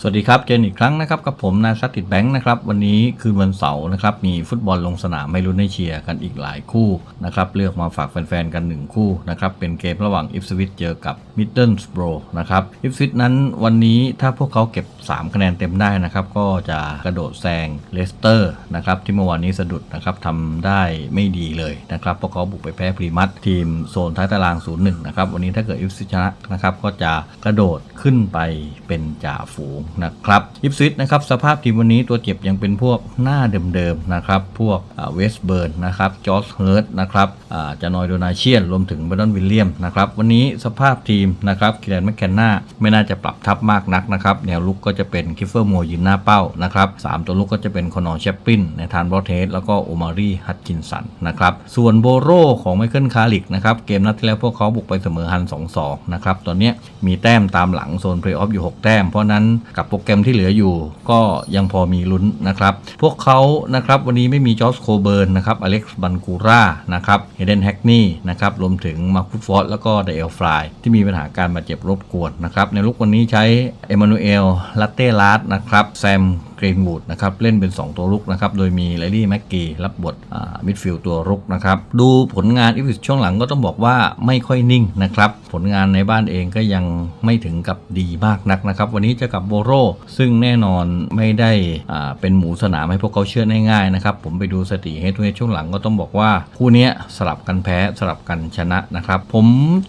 สวัสดีครับ เจนอีกครั้งนะครับกับผมนายซัตติดแบงค์นะครับวันนี้คืนวันเสาร์นะครับมีฟุตบอลลงสนามไม่รู้ในเชียร์กันอีกหลายคู่นะครับเลือกมาฝากแฟนๆกัน 1 คู่นะครับเป็นเกมระหว่างอิฟสวิตเจอกับมิดเดิลสโบรนะครับอิฟสวิตนั้นวันนี้ถ้าพวกเขาเก็บ 3 คะแนนเต็มได้นะครับก็จะกระโดดแซงเลสเตอร์นะครับที่เมื่อวานนี้สะดุดนะครับทำได้ไม่ดีเลยนะครับเพราะเขาบุกไปแพ้พรีมัตทีมโซนท้ายตาราง 0-1 นะครับวันนี้ถ้าเกิดอิฟสวิตชนะนะครับก็จะกระโดดขึ้นไปเป็นจ่าฝูงนะครับอิฟสวิตนะครับสภาพทีมวันนี้ตัวเจ็บยังเป็นพวกหน้าเดิมๆนะครับพวกเวสเบิร์นนะครับจอร์จเฮิร์ตนะครับจานอยโดนาเชียนรวมถึงเบรอนวิลเลียมนะครับวันนี้สภาพทีมนะครับคิแลนแมคแคนนาไม่น่าจะปรับทับมากนักนะครับแนวลุกก็จะเป็นคิฟเฟอร์มัวยืนหน้าเป้านะครับสามตัวลุกก็จะเป็นคอนอร์เชปปินในทานบอเทสแล้วก็โอมารีฮัตจินสันนะครับส่วนโบโรของไมเคิลคาริกนะครับเกมนัดที่แล้วพวกเขาบุกไปเสมอฮัน2-2นะครับตอนนี้มีแต้มตามหลังโซนเพลย์ออฟอยู่ 6 แต้มเพราะนั้นกับโปรแกรมที่เหลืออยู่ ก็ยังพอมีลุ้นนะครับ พวกเขานะครับวันนี้ไม่มีจอสโคเบิร์นนะครับอเล็กซ์บันกูร่านะครับเฮเดนแฮกนี่นะครับรวมถึงมาคุตฟอร์ดแล้วก็ไดเอลฟรายที่มีปัญหาการบาดเจ็บรบกวนนะครับในลุกวันนี้ใช้เอมานูเอลลาเต้ลาร์ดนะครับแซม กรนวูดนะครับเล่นเป็น 2 ตัวรุกนะครับโดยมีไลลี่แม็กกี้รับบทมิดฟิลด์ตัวรุกนะครับดูผลงานอีฟิสช่วงหลังก็ต้องบอกว่าไม่ค่อยนิ่งนะครับผลงานในบ้านเองก็ยังไม่ถึงกับดีมากนักนะครับวันนี้จะกับโบโรซึ่งแน่นอนไม่ได้เป็นหมูสนามให้พวกเขาเชื่อง่ายๆนะครับผมไปดูสติเฮดทูเฮดช่วงหลังก็ต้องบอกว่าคู่นี้สลับกันแพ้สลับกันชนะนะครับผม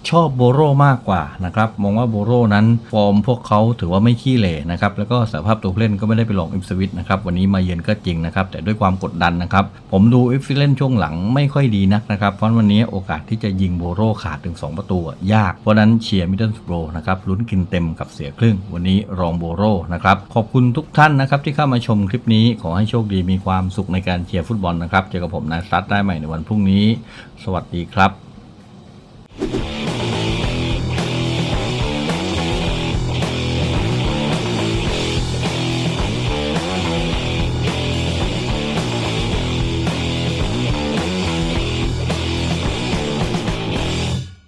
ชอบโบโรมากกว่านะครับมองว่าโบโรนั้นฟอร์มพวกเขาถือว่าไม่ขี้เหร่นะครับแล้วก็สภาพตัวเล่นก็ไม่ได้ไปลองิสวิตนะครับวันนี้มาเยือนก็จริงนะครับแต่ด้วยความกดดันนะครับผมดูอิฟสเล่นช่วงหลังไม่ค่อยดีนักนะครับเพราะวันนี้โอกาสที่จะยิงโบโรขาดถึง 2 ประตู ยากเพราะฉะนั้นเชียร์มิดเดิลสโบรนะครับลุ้นกินเต็มกับเสียครึ่ง วันนี้รองโบโรนะครับขอบคุณทุกท่านนะครับที่เข้ามาชมคลิปนี้ขอให้โชคดีมีความสุขในการเชียร์ฟุตบอลนะครับเจอกับผมนายซัดได้ใหม่ในวันพรุ่งนี้ สวัสดีครับ